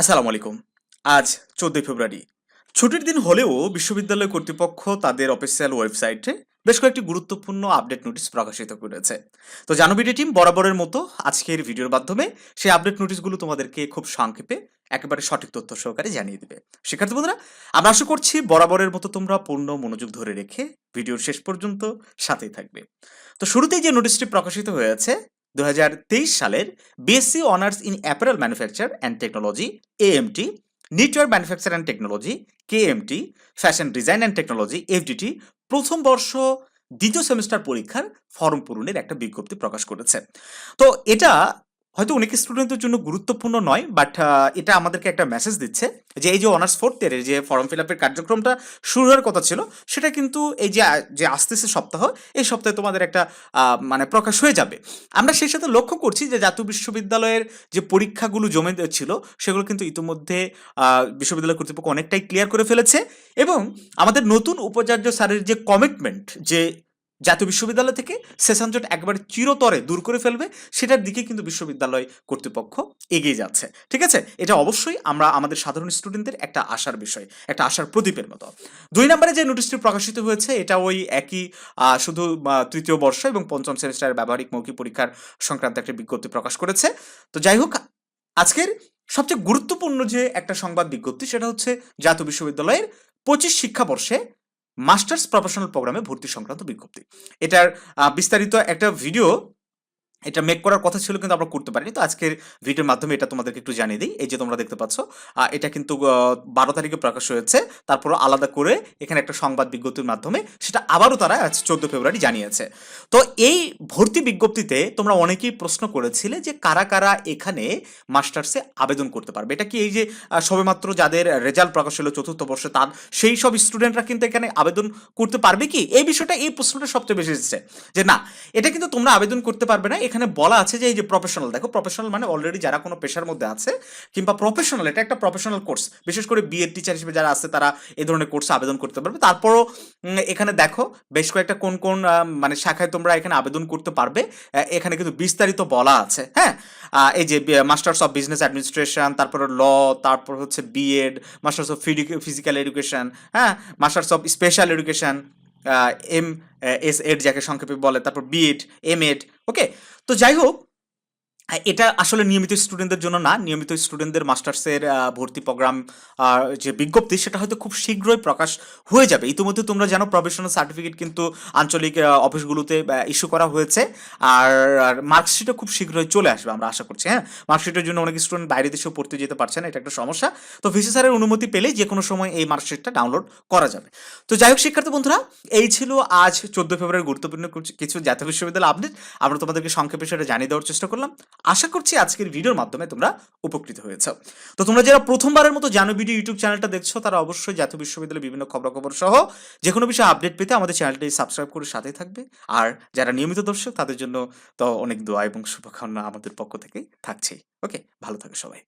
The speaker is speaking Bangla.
আসসালামু আলাইকুম। আজ চোদ্দই ফেব্রুয়ারি। ছুটির দিন হলেও বিশ্ববিদ্যালয় কর্তৃপক্ষ তাদের অফিসিয়াল ওয়েবসাইটে বেশ কয়েকটি গুরুত্বপূর্ণ আপডেট নোটিশ প্রকাশিত করেছে। তো জানবিডি টিম, বরাবরের মতো আজকের ভিডিওর মাধ্যমে সেই আপডেট নোটিশগুলো তোমাদেরকে খুব সংক্ষেপে একেবারে সঠিক তথ্য সহকারে জানিয়ে দেবে। শিক্ষার্থী বন্ধুরা, আমরা আশা করছি বরাবরের মতো তোমরা পূর্ণ মনোযোগ ধরে রেখে ভিডিওর শেষ পর্যন্ত সাথেই থাকবে। তো শুরুতেই যে নোটিশটি প্রকাশিত হয়েছে দুহাজার তেইশ সালের BSc honours in apparel manufacture and technology AMT network manufacture and technology KMT fashion design and technology FDT প্রথম বর্ষ, দ্বিতীয় সেমিস্টার পরীক্ষার ফর্ম পূরণের একটা বিজ্ঞপ্তি প্রকাশ করেছে। তো এটা হয়তো অনেক স্টুডেন্টের জন্য গুরুত্বপূর্ণ নয় বাট এটা আমাদেরকে একটা মেসেজ দিচ্ছে যে এই যে অনার্স ফোর্থ ইয়ারের যে ফর্ম ফিল আপের কার্যক্রমটা শুরু হওয়ার কথা ছিল, সেটা কিন্তু এই যে যে আসতেছে সপ্তাহ, এই সপ্তাহে তোমাদের একটা মানে প্রকাশ হয়ে যাবে। আমরা সেই সাথে লক্ষ্য করছি যে জাতীয় বিশ্ববিদ্যালয়ের যে পরীক্ষাগুলো জমে ছিল, সেগুলো কিন্তু ইতিমধ্যে বিশ্ববিদ্যালয় কর্তৃপক্ষ অনেকটাই ক্লিয়ার করে ফেলেছে এবং আমাদের নতুন উপাচার্য স্যারের যে কমিটমেন্ট যে জাতীয় বিশ্ববিদ্যালয় থেকে সেশনজট একবারে চিরতরে দূর করে ফেলবে, সেটার দিকে কিন্তু বিশ্ববিদ্যালয় কর্তৃপক্ষ এগিয়ে যাচ্ছে। ঠিক আছে? এটা অবশ্যই আমরা আমাদের সাধারণ স্টুডেন্টদের একটা আশার বিষয়, একটা আশার প্রদীপের মতো। দুই নম্বরে যে নোটিশটি প্রকাশিত হয়েছে, এটা ওই একই শুধু তৃতীয় বর্ষ এবং পঞ্চম সেমিস্টারের ব্যবহারিক মৌখিক পরীক্ষার সংক্রান্ত একটা বিজ্ঞপ্তি প্রকাশ করেছে। তো যাই হোক, আজকের সবচেয়ে গুরুত্বপূর্ণ যে একটা সংবাদ বিজ্ঞপ্তি, সেটা হচ্ছে জাতীয় বিশ্ববিদ্যালয়ের পঁচিশ শিক্ষাবর্ষে মাস্টার্স প্রফেশনাল প্রোগ্রামে ভর্তি সংক্রান্ত বিজ্ঞপ্তি। এটার বিস্তারিত একটা ভিডিও এটা মেক করার কথা ছিল কিন্তু আমরা করতে পারিনি। তো আজকের ভিডিওর মাধ্যমে এটা তোমাদেরকে একটু জানিয়ে দিই। এই যে তোমরা দেখতে পাচ্ছ এটা কিন্তু বারো তারিখে প্রকাশ হয়েছে। তারপর আলাদা করে এখানে একটা সংবাদ বিজ্ঞপ্তির মাধ্যমে সেটা আবারও তারা আজ চোদ্দ ফেব্রুয়ারি জানিয়েছে। তো এই ভর্তি বিজ্ঞপ্তিতে তোমরা অনেকেই প্রশ্ন করেছিলে যে কারা কারা এখানে মাস্টার্সে আবেদন করতে পারবে। এটা কি এই যে সবেমাত্র যাদের রেজাল্ট প্রকাশ হলো চতুর্থ বর্ষে, তার সেই সব স্টুডেন্টরা কিন্তু এখানে আবেদন করতে পারবে কি? এই বিষয়টা, এই প্রশ্নটা সবচেয়ে বেশি এসেছে যে না, এটা কিন্তু তোমরা আবেদন করতে পারবে না। এখানে বলা আছে যে এই যে প্রফেশনাল দেখো প্রফেশনাল মানে অলরেডি যারা কোনো পেশার মধ্যে আছে কিংবা প্রফেশনাল এটা একটা প্রফেশনাল কোর্স বিশেষ করে বিএড টিচার হিসেবে যারা আছে তারা এই ধরনের কোর্সে আবেদন করতে পারবে। তারপরও এখানে দেখো বেশ কয়েকটা কোন কোন মানে শাখায় তোমরা এখানে আবেদন করতে পারবে। এখানে কিন্তু বিস্তারিত বলা আছে হ্যাঁ? এই যে মাস্টার্স অফ বিজনেস অ্যাডমিনিস্ট্রেশন তারপরে ল তারপর হচ্ছে BEd masters of physical education হ্যাঁ? Masters of special education M S Ed যাকে সংক্ষেপে বলে, তারপর বিএড এম এড ওকে তো যাই হোক আহ, এটা আসলে নিয়মিত স্টুডেন্টদের জন্য না, নিয়মিত স্টুডেন্টদের মাস্টার্সের ভর্তি প্রোগ্রাম যে বিজ্ঞপ্তি, সেটা হয়তো খুব শীঘ্রই প্রকাশ হয়ে যাবে। ইতিমধ্যে তোমরা জানো প্রফেশনাল সার্টিফিকেট কিন্তু আঞ্চলিক অফিসগুলোতে ইস্যু করা হয়েছে। আর মার্কশিটও খুব শীঘ্রই চলে আসবে, আমরা আশা করছি হ্যাঁ? মার্কশিটের জন্য অনেক স্টুডেন্ট বাইরে দেশেও পড়তে যেতে পারছে না, এটা একটা সমস্যা। তো ভিসি স্যারের অনুমতি পেলেই যে কোনো সময় এই মার্কশিটটা ডাউনলোড করা যাবে। তো যাই হোক, শিক্ষার্থী বন্ধুরা, এই ছিল আজ চোদ্দ ফেব্রুয়ারি গুরুত্বপূর্ণ কিছু জাতীয় বিশ্ববিদ্যালয় আপডেট আমরা তোমাদেরকে সংক্ষেপে সেটা জানিয়ে দেওয়ার চেষ্টা করলাম। আশা করছি আজকের ভিডিওর মাধ্যমে তোমরা উপকৃত হয়েছ। তো তোমরা যারা প্রথমবারের মতো জানো ভিডিও ইউটিউব চ্যানেলটা দেখছ, তারা অবশ্যই জাতীয় বিশ্ববিদ্যালয়ের বিভিন্ন খবরাখবর সহ যে কোনো বিষয়ে আপডেট পেতে আমাদের চ্যানেলটি সাবস্ক্রাইব করে সাথে থাকবে। আর যারা নিয়মিত দর্শক, তাদের জন্য তো অনেক দোয়া এবং শুভকামনা আমাদের পক্ষ থেকেই থাকছেই। ওকে ভালো থাকে সবাই।